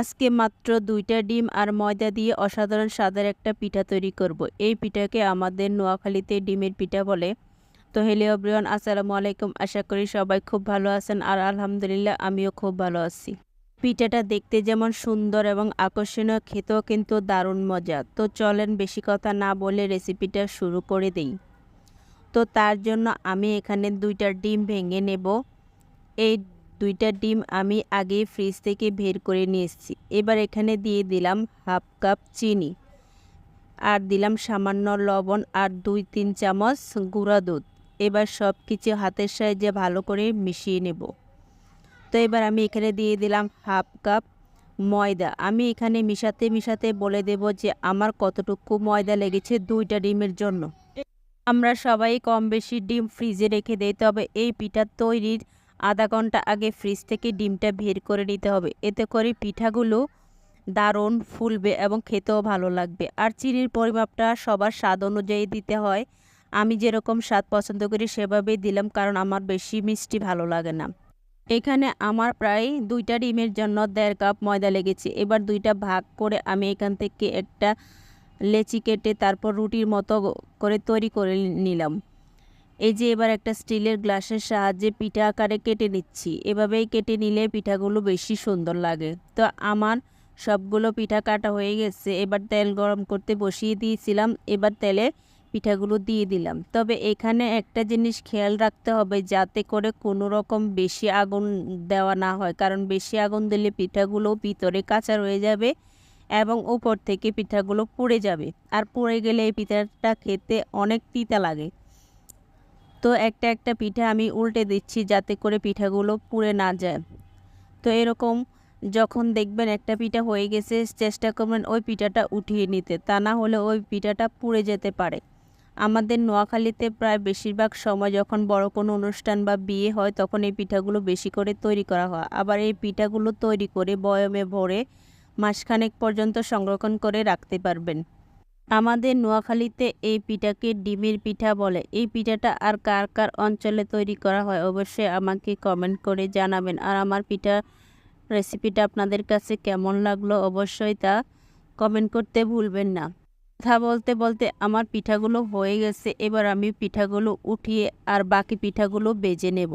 আজকে মাত্র দুইটা ডিম আর ময়দা দিয়ে অসাধারণ স্বাদের একটা পিঠা তৈরি করব। এই পিঠাকে আমাদের নোয়াখালীতে ডিমের পিঠা বলে। তো হেলিও ব্রিয়ন আসসালামু আলাইকুম। আশা করি সবাই খুব ভালো আছেন আর আলহামদুলিল্লাহ আমিও খুব ভালো আছি। পিঠাটা দেখতে যেমন সুন্দর এবং আকর্ষণীয়, খেতেও কিন্তু দারুণ মজা। তো চলেন বেশি কথা না বলে রেসিপিটা শুরু করে দিই। তো তার জন্য আমি এখানে দুইটা ডিম ভেঙে নেব। এই দুইটা ডিম আমি আগে ফ্রিজ থেকে বের করে নিয়ে এসেছি। এবার এখানে দিয়ে দিলাম হাফ কাপ চিনি আর দিলাম সামান্য লবণ আর দুই তিন চামচ গুঁড়া দুধ। এবার সব কিছু হাতের সাহায্যে ভালো করে মিশিয়ে নেব। তো এবার আমি এখানে দিয়ে দিলাম হাফ কাপ ময়দা। আমি এখানে মিশাতে মিশাতে বলে দেব যে আমার কতটুকু ময়দা লেগেছে দুইটা ডিমের জন্য। আমরা সবাই কম বেশি ডিম ফ্রিজে রেখে দিই, তবে এই পিঠা তৈরির আধা ঘণ্টা আগে ফ্রিজ থেকে ডিমটা বের করে নিতে হবে। এতে করে পিঠাগুলো দারুণ ফুলবে এবং খেতেও ভালো লাগবে। আর চিনির পরিমাপটা সবার স্বাদ অনুযায়ী দিতে হয়। আমি যেরকম স্বাদ পছন্দ করি সেভাবেই দিলাম কারণ আমার বেশি মিষ্টি ভালো লাগে না। এখানে আমার প্রায় দুইটা ডিমের জন্য দেড় কাপ ময়দা লেগেছে। এবার দুইটা ভাগ করে আমি এখান থেকে একটা লেচি কেটে তারপর রুটির মতো করে তৈরি করে নিলাম। এই যে এবার একটা স্টিলের গ্লাসের সাহায্যে পিঠা আকারে কেটে নিচ্ছি। এভাবেই কেটে নিলে পিঠাগুলো বেশি সুন্দর লাগে। তো আমার সবগুলো পিঠা কাটা হয়ে গেছে। এবার তেল গরম করতে বসিয়ে দিয়েছিলাম। এবার তেলে পিঠাগুলো দিয়ে দিলাম। তবে এখানে একটা জিনিস খেয়াল রাখতে হবে যাতে করে কোনো রকম বেশি আগুন দেওয়া না হয়। কারণ বেশি আগুন দিলে পিঠাগুলো ভিতরে কাঁচা রয়ে যাবে এবং উপর থেকে পিঠাগুলো পুড়ে যাবে। আর পুড়ে গেলে এই পিঠাটা খেতে অনেক তিতা লাগে। তো একটা একটা পিঠা আমি উল্টে দিচ্ছি যাতে করে পিঠাগুলো পুড়ে না যায়। তো এরকম যখন দেখবেন একটা পিঠা হয়ে গেছে, চেষ্টা করবেন ওই পিঠাটা উঠিয়ে নিতে। তা না হলে ওই পিঠাটা পুড়ে যেতে পারে। আমাদের নোয়াখালীতে প্রায় বেশিরভাগ সময় যখন বড় কোনো অনুষ্ঠান বা বিয়ে হয়, তখন এই পিঠাগুলো বেশি করে তৈরি করা হয়। আবার এই পিঠাগুলো তৈরি করে বয়মে ভরে মাসখানেক পর্যন্ত সংরক্ষণ করে রাখতে পারবেন। আমাদের নোয়াখালীতে এই পিঠাকে ডিমের পিঠা বলে। এই পিঠাটা আর কার কার অঞ্চলে তৈরি করা হয় অবশ্যই আমাকে কমেন্ট করে জানাবেন। আর আমার পিঠা রেসিপিটা আপনাদের কাছে কেমন লাগল অবশ্যই তা কমেন্ট করতে ভুলবেন না। কথা বলতে বলতে আমার পিঠাগুলো হয়ে গেছে, এবার আমি পিঠাগুলো উঠিয়ে আর বাকি পিঠাগুলো বেজে নেব।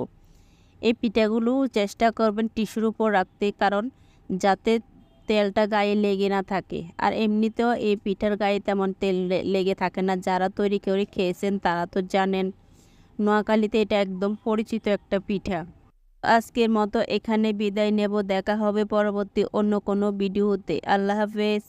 এই পিঠাগুলো চেষ্টা করবেন টিস্যুর উপর রাখতে, কারণ যাতে তেলটা গায়ে লেগে না থাকে। আর এমনিতেও এই পিঠার গায়ে তেমন তেল লেগে থাকে না। যারা তৈরি করে খেয়েছেন তারা তো জানেন, নোয়াখালীতে এটা একদম পরিচিত একটা পিঠা। আজকের মতো এখানে বিদায় নেব। দেখা হবে পরবর্তী অন্য কোনো ভিডিওতে। আল্লাহ হাফেজ।